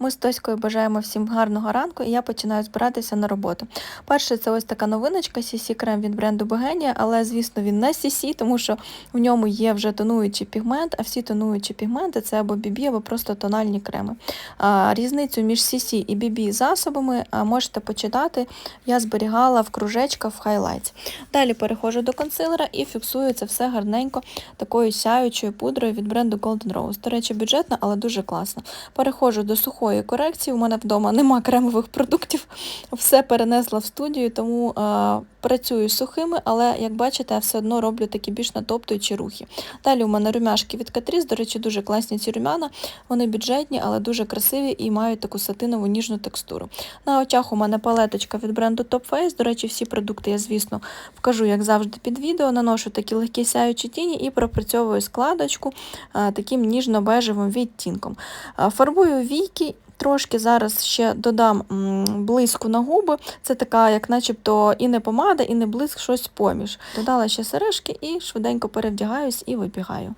Ми з Тоською бажаємо всім гарного ранку, і я починаю збиратися на роботу. Перше, це ось така новиночка CC крем від бренду Богенія, але звісно він не CC, тому що в ньому є вже тонуючий пігмент, а всі тонуючі пігменти це або BB, або просто тональні креми. Різницю між CC і BB засобами можете почитати. Я зберігала в кружечках в Highlights. Далі переходжу до консилера і фіксую це все гарненько такою сяючою пудрою від бренду Golden Rose. До речі, бюджетна, але дуже класна. Переходжу до сухої корекції. У мене вдома нема кремових продуктів, все перенесла в студію, тому е, працюю сухими, але як бачите, я все одно роблю такі більш натоптуючі рухи. Далі у мене румяшки від Catrice, до речі, дуже класні ці румяна. Вони бюджетні, але дуже красиві і мають таку сатинову ніжну текстуру. На очах у мене палеточка від бренду Top Face. До речі, всі продукти я, звісно, вкажу, як завжди, під відео. Наношу такі легкі сяючі тіні і пропрацьовую складочку а, таким ніжно-бежевим відтінком. Фарбую війки. Трошки зараз ще додам блиску на губи. Це така, як начебто, і не помада, і не блиск, щось поміж. Додала ще сережки і швиденько перевдягаюсь і вибігаю.